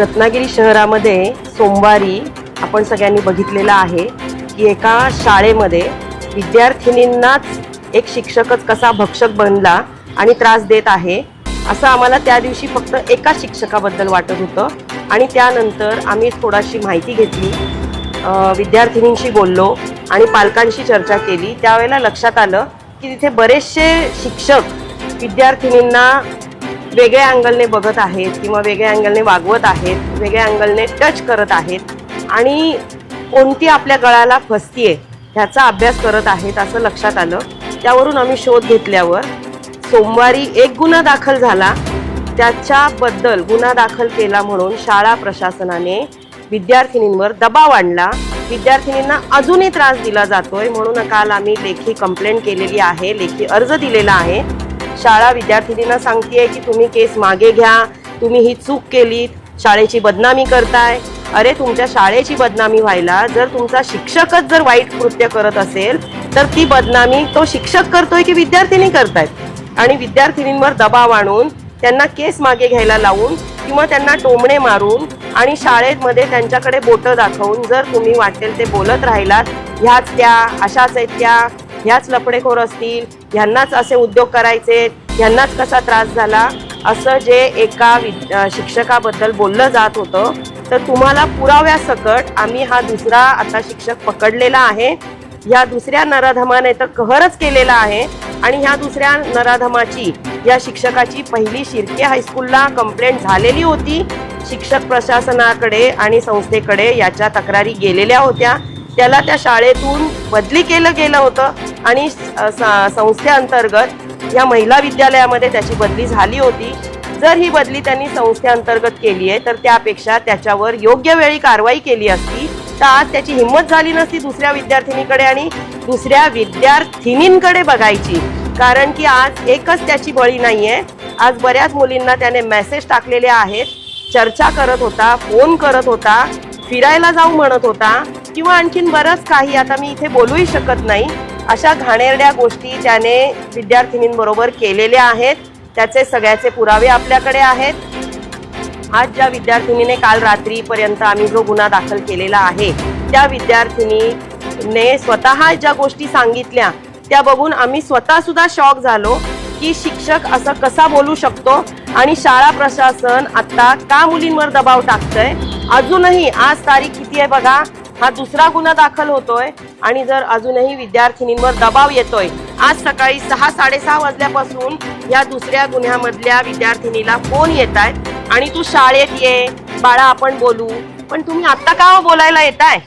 रत्नागिरी शहरामध्ये सोमवारी आपण सगळ्यांनी बघितलेलं आहे की एका शाळेमध्ये विद्यार्थिनींनाच एक शिक्षकच कसा भक्षक बनला आणि त्रास देत आहे असं आम्हाला त्या दिवशी फक्त एका शिक्षकाबद्दल वाटत होतं. आणि त्यानंतर आम्ही थोडाशी माहिती घेतली विद्यार्थिनींशी बोललो आणि पालकांशी चर्चा केली. त्यावेळेला लक्षात आलं की तिथे बरेचसे शिक्षक विद्यार्थिनींना वेगळ्या अँगलने बघत आहेत किंवा वेगळ्या अँगलने वागवत आहेत वेगळ्या अँगलने टच करत आहेत आणि कोणती आपल्या गळाला फसतीये ह्याचा अभ्यास करत आहेत असं लक्षात आलं. त्यावरून आम्ही शोध घेतल्यावर सोमवारी एक गुन्हा दाखल झाला. त्याच्याबद्दल गुन्हा दाखल केला म्हणून शाळा प्रशासनाने विद्यार्थिनींवर दबाव आणला. विद्यार्थिनींना अजूनही त्रास दिला जातोय म्हणून काल आम्ही लेखी कंप्लेंट केलेली आहे लेखी अर्ज दिलेला आहे. शाळा विद्यार्थिनींना सांगते की तुम्ही केस मागे घ्या तुम्ही ही चूक केलीत शाळेची बदनामी करताय. अरे तुमच्या शाळेची बदनामी व्हायला जर तुमचा शिक्षकच जर वाईट कृत्य करत असेल तर ती बदनामी तो शिक्षक करतोय की विद्यार्थिनी करतायत? आणि विद्यार्थिनींवर दबाव आणून त्यांना केस मागे घ्यायला लावून किंवा त्यांना टोमणे मारून आणि शाळेमध्ये त्यांच्याकडे बोटं दाखवून जर तुम्ही वाटेल ते बोलत राहिलात ह्याच त्या अशाच आहेत त्या ह्याच लफडेखोर असतील ह्यांनाच असे उद्योग करायचे ह्यांनाच कसा त्रास झाला असं जे एका विद शिक्षकाबद्दल बोललं जात होतं तर तुम्हाला पुराव्यासकट आम्ही हा दुसरा आता शिक्षक पकडलेला आहे. या दुसऱ्या नराधमाने तर कहरच केलेला आहे आणि ह्या दुसऱ्या नराधमाची या शिक्षकाची पहिली शिर्के हायस्कूलला कंप्लेंट झालेली होती. शिक्षक प्रशासनाकडे आणि संस्थेकडे याच्या तक्रारी गेलेल्या होत्या. त्याला त्या शाळेतून बदली केलं गेलं होतं आणि संस्थेअंतर्गत या महिला विद्यालयामध्ये त्याची बदली झाली होती. जर ही बदली त्यांनी संस्थेअंतर्गत केली आहे तर त्यापेक्षा त्याच्यावर योग्य वेळी कारवाई केली असती तर आज त्याची हिंमत झाली नसती दुसऱ्या विद्यार्थिनीकडे आणि दुसऱ्या विद्यार्थिनींकडे बघायची. कारण की आज एकच त्याची बळी नाही आहे आज बऱ्याच मुलींना त्याने मेसेज टाकलेले आहेत. चर्चा करत होता फोन करत होता फिरायला जाऊ म्हणत होता. किंवा आणखीन बरंच काही आता मी इथे बोलूही शकत नाही. अशा घाणेरड्या गोष्टी ज्याने विद्यार्थिनींबरोबर केलेल्या आहेत त्याचे सगळ्याचे पुरावे आपल्याकडे आहेत. आज ज्या विद्यार्थिनीने काल रात्रीपर्यंत आम्ही जो गुन्हा दाखल केलेला आहे त्या विद्यार्थिनीने स्वतः ज्या गोष्टी सांगितल्या त्या बघून आम्ही स्वतः सुद्धा शॉक झालो की शिक्षक असं कसा बोलू शकतो आणि शाळा प्रशासन आता का मुलींवर दबाव टाकतंय? अजूनही आज तारीख किती आहे बघा? हा दुसरा गुन्हा दाखल होतोय आणि जर अजूनही विद्यार्थिनींवर दबाव येतोय आज सकाळी सहा साडेसहा वाजल्यापासून या दुसऱ्या गुन्ह्यामधल्या विद्यार्थिनीला फोन येत आहेत आणि तू शाळेत ये बाळा आपण बोलू. पण तुम्ही आत्ता का बोलायला बोलायला येताय?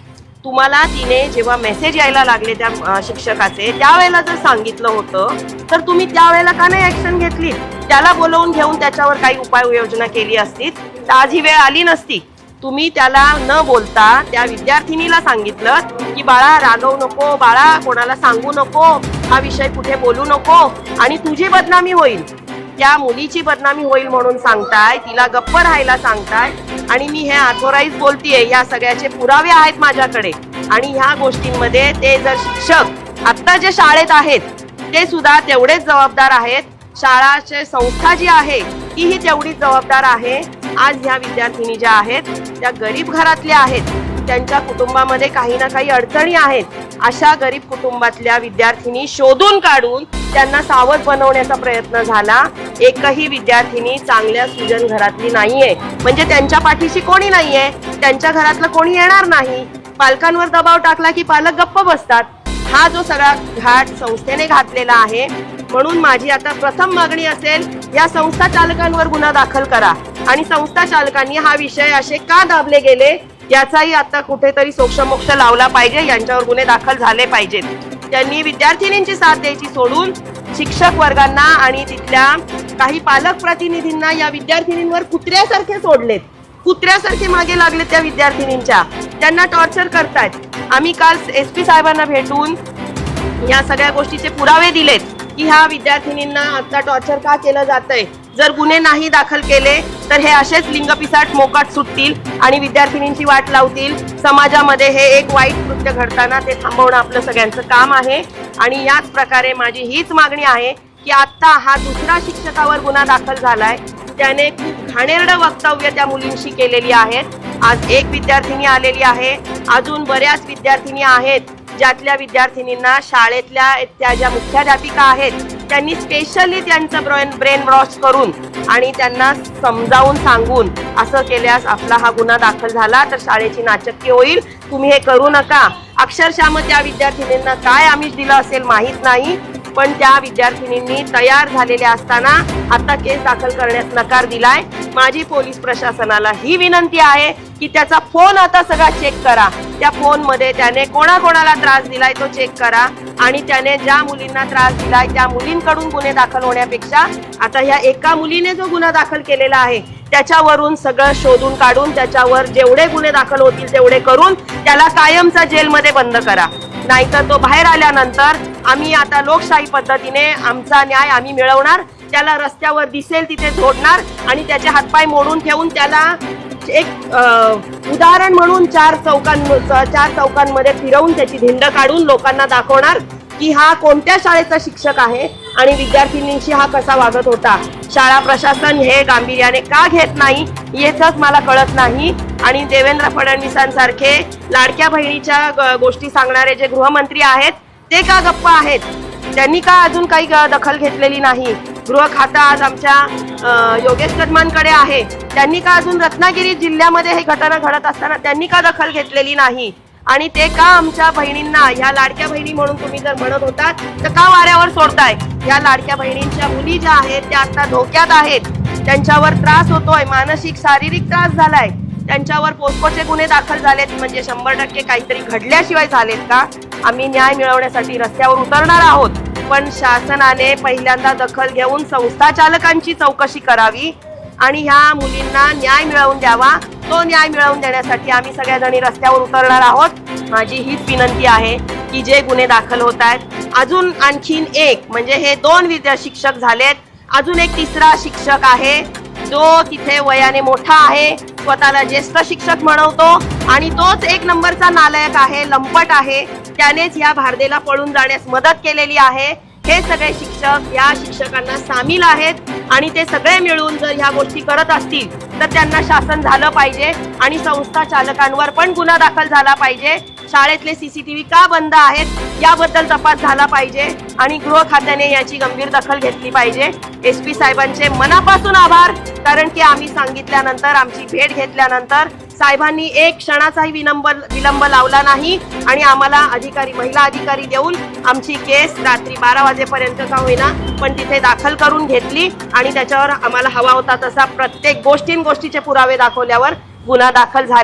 तुम्हाला तिने जेव्हा मेसेज यायला लागले त्या शिक्षकाचे त्यावेळेला जर सांगितलं होतं तर तुम्ही त्यावेळेला का नाही ऍक्शन घेतली त्याला बोलवून घेऊन त्याच्यावर काही उपाययोजना केली असती तर आज ही वेळ आली नसती. तुम्ही त्याला न बोलता त्या विद्यार्थिनीला सांगितलं की बाळा रागवू नको बाळा कोणाला सांगू नको हा विषय कुठे बोलू नको आणि तुझी बदनामी होईल. त्या मुलीची बदनामी होईल म्हणून सांगताय तिला गप्प राहायला सांगताय आणि मी हे ऑथोराईज बोलतीये या सगळ्याचे पुरावे आहेत माझ्याकडे आणि ह्या गोष्टींमध्ये ते जर शिक्षक आत्ता जे शाळेत आहेत ते सुद्धा तेवढेच जबाबदार आहेत. शाळाचे संस्था जी आहे तीही तेवढीच जबाबदार आहे. आज ह्या विद्यार्थिनी ज्या आहेत त्या गरीब घरातल्या आहेत. त्यांच्या कुटुंबामध्ये काही ना काही अडचणी आहेत. अशा गरीब कुटुंबातल्या विद्यार्थिनी शोधून काढून त्यांना सावध बनवण्याचा प्रयत्न झाला. एकही विद्यार्थिनी चांगल्या सुजन घरातली नाहीये. म्हणजे त्यांच्या पाठीशी कोणी नाहीये? त्यांच्या घरातलं कोणी येणार नाही? पालकांवर दबाव टाकला की पालक गप्प बसतात. हा जो सगळा घाट संस्थेने घातलेला आहे म्हणून माझी आता प्रथम मागणी असेल या संस्था चालकांवर गुन्हा दाखल करा. आणि संस्था चालकांनी हा विषय असे का दाबले गेले? याचाही आता कुठेतरी सोक्षमोक्ष लावला पाहिजे. यांच्यावर गुन्हे दाखल झाले पाहिजेत. त्यांनी विद्यार्थिनींची साथ द्यायची सोडून शिक्षक वर्गांना आणि तिथल्या काही पालक प्रतिनिधींना या विद्यार्थिनींवर कुत्र्यासारखे सोडलेत. कुत्र्यासारखे मागे लागले त्या विद्यार्थिनींच्या. त्यांना टॉर्चर करतायत. आम्ही काल एस पी साहेबांना भेटून या सगळ्या गोष्टीचे पुरावे दिलेत की ह्या विद्यार्थिनींना आता टॉर्चर का केलं जातंय? जर गुन्हे नाही दाखल केले तर हे असेच लिंगपिसाट मोकाट सुटतील आणि विद्यार्थिनींची वाट लावतील. समाजामध्ये हे एक वाईट कृत्य घडताना ते थांबवणं आपलं सगळ्यांचं काम आहे. आणि याच प्रकारे माझी हीच मागणी आहे की आत्ता हा दुसरा शिक्षकावर गुन्हा दाखल झालाय. त्याने खूप घाणेरडं वक्तव्य त्या मुलींशी केलेली आहेत आज एक विद्यार्थिनी आलेली आहे. अजून बऱ्याच विद्यार्थिनी आहेत. ज्यातल्या विद्यार्थिनींना शाळेतल्या त्या ज्या मुख्याध्यापिका आहेत त्यांनी स्पेशली त्यांचं ब्रेन ब्रेन वॉश करून आणि त्यांना समजावून सांगून असं केल्यास आपला हा गुन्हा दाखल झाला. तर शाळेची नाचक्की होईल. तुम्ही हे करू नका. अक्षरशः मग त्या विद्यार्थिनींना काय आमिष दिलं असेल माहीत नाही. पण त्या विद्यार्थिनींनी तयार झालेल्या असताना आता केस दाखल करण्यास नकार दिलाय. माझी पोलीस प्रशासनाला ही विनंती आहे. की त्याचा फोन आता सगळा चेक करा. त्या फोनमध्ये त्याने कोणाकोणाला त्रास दिलाय तो चेक करा. आणि त्याने ज्या मुलींना त्रास दिलाय त्या मुलींकडून गुन्हे दाखल होण्यापेक्षा आता ह्या एका मुलीने जो गुन्हा दाखल केलेला आहे त्याच्यावरून सगळं शोधून काढून त्याच्यावर जेवढे गुन्हे दाखल होतील तेवढे करून त्याला कायमचा जेलमध्ये बंद करा. नाहीतर तो बाहेर आल्यानंतर आम्ही आता लोकशाही पद्धतीने आमचा न्याय आम्ही मिळवणार त्याला रस्त्यावर दिसेल तिथे झोडणार आणि त्याचे हातपाय मोडून ठेवून त्याला एक उदाहरण म्हणून चार चौकां चार चौकांमध्ये फिरवून त्याची धिंड काढून लोकांना दाखवणार की हा कोणत्या शाळेचा शिक्षक आहे आणि विद्यार्थिनींशी हा कसा वागत होता. शाळा प्रशासन हे गांभीर्याने का घेत नाही याचंच मला कळत नाही. आणि देवेंद्र फडणवीसांसारखे लाडक्या बहिणीच्या ग- गोष्टी सांगणारे जे गृहमंत्री आहेत ते का गप्प आहेत? त्यांनी का अजून काही ग- दखल घेतलेली नाही? गृह खातं आज आमच्या योगेश कदमांकडे आहे. त्यांनी का अजून रत्नागिरी जिल्ह्यामध्ये हे घटना घडत असताना त्यांनी का दखल घेतलेली नाही? आणि ते का आमच्या बहिणींना ह्या लाडक्या बहिणी म्हणून तुम्ही जर म्हणत होतात तर का वाऱ्यावर सोडताय? या लाडक्या बहिणींच्या मुली ज्या आहेत त्या आता धोक्यात आहेत. त्यांच्यावर त्रास होतोय मानसिक शारीरिक त्रास झालाय. त्यांच्यावर पोस्कोचे गुन्हे दाखल झालेत म्हणजे शंभर टक्के काहीतरी घडल्याशिवाय झालेत का? आम्ही न्याय मिळवण्यासाठी रस्त्यावर उतरणार आहोत. पण शासनाने पहिल्यांदा दखल घेऊन संस्था चालकांची चौकशी करावी आणि ह्या मुलींना न्याय मिळवून द्यावा. तो न्याय मिळवून देण्यासाठी आम्ही सगळ्याजणी रस्त्यावर उतरणार आहोत. माझी हीच विनंती आहे की जे गुन्हे दाखल होत आहेत अजून आणखीन एक म्हणजे हे दोन विद्या शिक्षक झालेत. अजून एक तिसरा शिक्षक आहे. जो तिथे वयाने मोठा आहे. स्वतःला ज्येष्ठ शिक्षक म्हणवतो आणि तोच एक नंबरचा नालायक आहे लंपट आहे. त्यानेच या भारदेला पळून जाण्यास मदत केलेली आहे. हे सगळे शिक्षक या शिक्षकांना सामील आहेत आणि ते सगळे मिळून जर ह्या गोष्टी करत असतील तर त्यांना शासन झालं पाहिजे आणि संस्था चालकांवर पण गुन्हा दाखल झाला पाहिजे. शाळेतले सीसीटीव्ही का बंद आहेत याबद्दल तपास झाला पाहिजे आणि गृह खात्याने याची गंभीर दखल घेतली पाहिजे. एस पी साहेबांचे मनापासून आभार कारण की आम्ही सांगितल्यानंतर आमची भेट घेतल्यानंतर साहेबांनी एक क्षणाचाही विलंब विलंब लावला नाही आणि आम्हाला अधिकारी महिला अधिकारी देऊन आमची केस रात्री बारा वाजेपर्यंत का होईना पण तिथे दाखल करून घेतली आणि त्याच्यावर आम्हाला हवा होता तसा प्रत्येक गोष्टीन गोष्टीचे पुरावे दाखवल्यावर गुन्हा दाखल झाला.